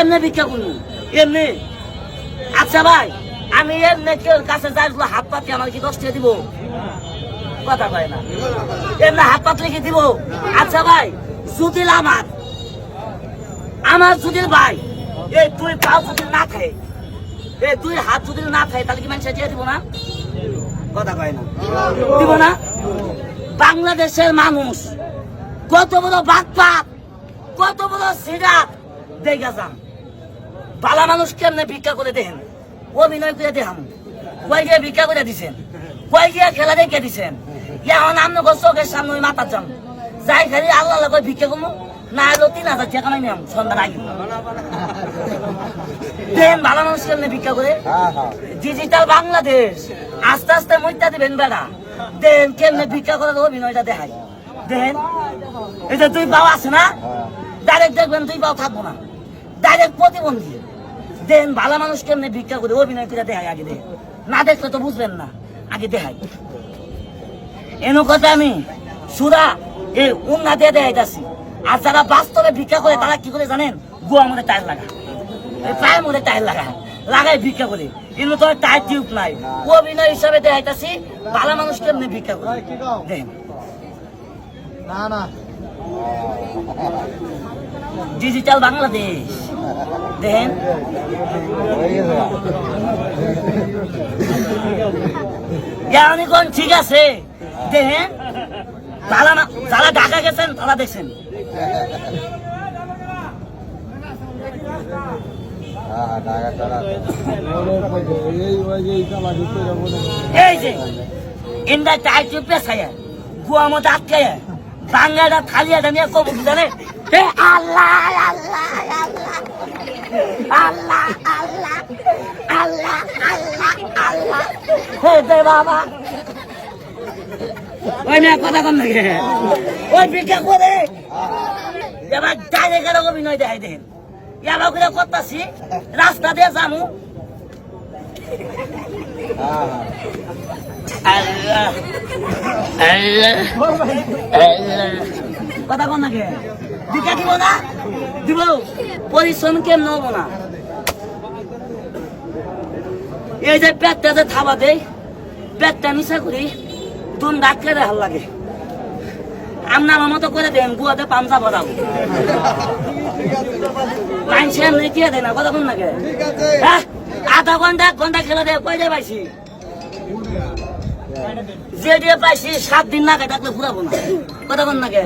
কেমনে ভিক্ষা করব। এমনি। আচ্ছা ভাই, আমি এমনি কেউ কাছে যাই হাত পাতি আমার কি দশ টাকা দিব? কথা কয় না। এমনি হাত পাতলে কি দিব? আচ্ছা ভাই, যদি আমার আমার যদি ভাই, এই তুই পাও যদি না খায় এই তুই হাত যদি না খায় তাহলে কি মানুষ দিয়ে দিব না? কথা কয় না। দিব না? বাংলাদেশের মানুষ কত বড় বাগপাত, কত বড় সিরাত, দেখা যান। বালা মানুষ কেমনে ভিক্ষা করে দেন? অভিনয় করে দেখাম কয় গিয়ে ভিক্ষা করে দিছেন? কয় গিয়ে খেলা দেখে দিছেন? এখন আমরা চোখের সামনে ওই মাথার যাম যাই খালি আল্লাহ করে ভিক্ষা করব? না এলো তিন হাজার টাকা নাই নিলাম, সন্ধ্যার আগে। দেন ভালো মানুষ কেমনে ভিক্ষা করে? ডিজিটাল বাংলাদেশ। আস্তে আস্তে মইটা দিবেন বেড়া। দেন কেমনে ভিক্ষা করার অভিনয়টা দেখাই। দেন। এটা তুই পাও আছে না? ডাইরেক্ট দেখবেন তুই পাও থাকব না। ডাইরেক্ট প্রতিবন্ধী। দেন ভালো মানুষ কেমনে ভিক্ষা করে? অভিনয় করে দেখাই আগে দেখ না দেখলে তো বুঝবেন না। আগে দেখাই এনো কথা আমি। সুরা এই উন্না দিয়ে দেখাইতেছি। আর যারা বাস্তবে ভিক্ষা করে তারা কি করে জানেন? গোয়া মধ্যে টায়ার লাগা। পায়ের মধ্যে টায়ার লাগা। লাগাই ভিক্ষা করে। কিন্তু তোর টায়ার টিউব নাই। অভিনয় হিসাবে দেখাইতেছি ভালো মানুষ কেমনে ভিক্ষা করে? দেন। না না। ডিজিটাল বাংলাদেশ দেখেন কোন, ঠিক আছে। দেখেন যারা না যারা ঢাকা গেছেন তারা দেখছেন। বাংলাটা খালি আছে নিয়ে কব জানে? আল্লাহ আল্লাহ আল্লাহ। আল্লাহ আল্লাহ আল্লাহ আল্লাহ আল্লাহ হে দে বাবা। ওই মেয়ে কথা কম নাকি? ওই ভিক্ষা করে। এবার ডাইরে গেলে অভিনয় দেখাই দেন এবার করে করতেছি? রাস্তা দিয়ে জামু কথা কন নাকি? দিকা দিব না? দিব। পরিশ্রম কেমন হব না। এই যে পেটটা যে থাবা দেই, পেটটা মিশা করি তুন ডাকলে ভালো লাগে। আমনা আমার মতো করে দেন গুয়াতে পামসা বাদাম মাইনসে এমনি কে দেয় না, কথা কোন নাকি হ্যাঁ? আধা ঘণ্টা ঘণ্টা খেলা দেয় কয় দিয়ে পাইছি? যে দিয়ে পাইছি, সাত দিন না থাকলে ফুরাবো না। কথা কোন নাকি